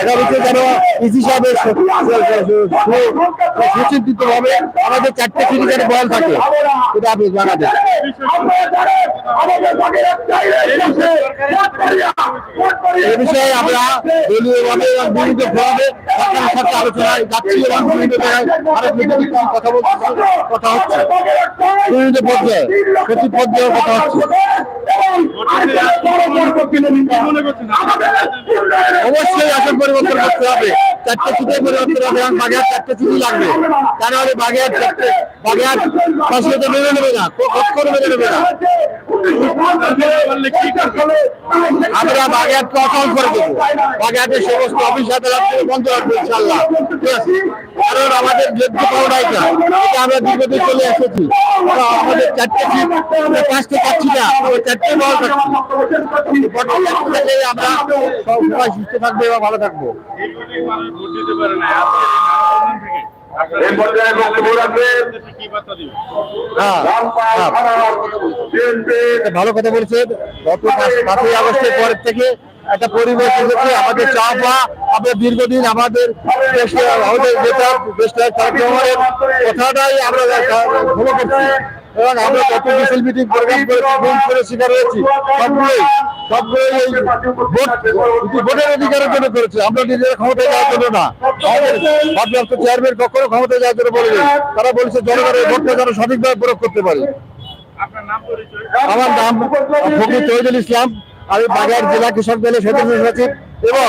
আগামীতে যেন ইসি সাহেবের সুচিন্তিত ভাবে আমাদের চারটে সিটি যেন বয়াল থাকে, এটা আপনি জানাবেন। এ বিষয়ে আমরা দলীয়ভাবে এবং বিভিন্ন ফোরামে সরকারের সাথে আলোচনায় যাচ্ছি এবং বিভিন্ন জায়গায় আরও বিভিন্ন কথা বলছি, কথা হচ্ছে। বিভিন্ন পর্যায়ে সচিব পর্যায়ে কথা হচ্ছে। অবশ্যই আসন পরিবর্তন করতে হবে। চারটে সিটে পরিবর্তন হবে এবং বাগের চারটে সিটি লাগবে। তা নাহলে বাগের চারটে বাগের ফাঁসিতে মেনে নেবে না। কখনো মেনে নেবে না। আমরা বাগেরকে অচল করে দেবো। সমস্ত অফিস আদালত বন্ধ রাখব ইনশাল্লাহ কারণ আমাদের যোগ্য পাওয়া এটা আমরা দীর্ঘদিন চলে এসেছি। আমাদের চারটে সিট আমরা পাচ্ছি না, আমরা চারটে পাচ্ছি বর্তমান আমরা সব সময় সুস্থ থাকব এবং ভালো থাকব। এই পর্যায়ে বক্তব্য রাখবেন। হ্যাঁ হ্যাঁ। ভালো কথা বলেছেন। গত সাতই আগস্টের পরের থেকে একটা পরিবর্তন হচ্ছে আমাদের চাপা আমরা দীর্ঘদিন আমাদের কথাটাই আমরা এবং আমরা কত মিছিল মিটিং করেছি করে শিকার হয়েছি। এই ভোটের অধিকারের জন্য করেছে। আমরা নিজের ক্ষমতায় যাওয়ার জন্য না। ভারপ্রাপ্ত চেয়ারম্যান কখনো ক্ষমতায় যাওয়ার জন্য বলেনি। তারা বলেছে জনগণের ভোটটা যেন সঠিকভাবে প্রয়োগ করতে পারে। আমার নাম ফকির তহিদুল ইসলাম। আমি বাজার জেলা কৃষক দলের সদস্য সচিব এবং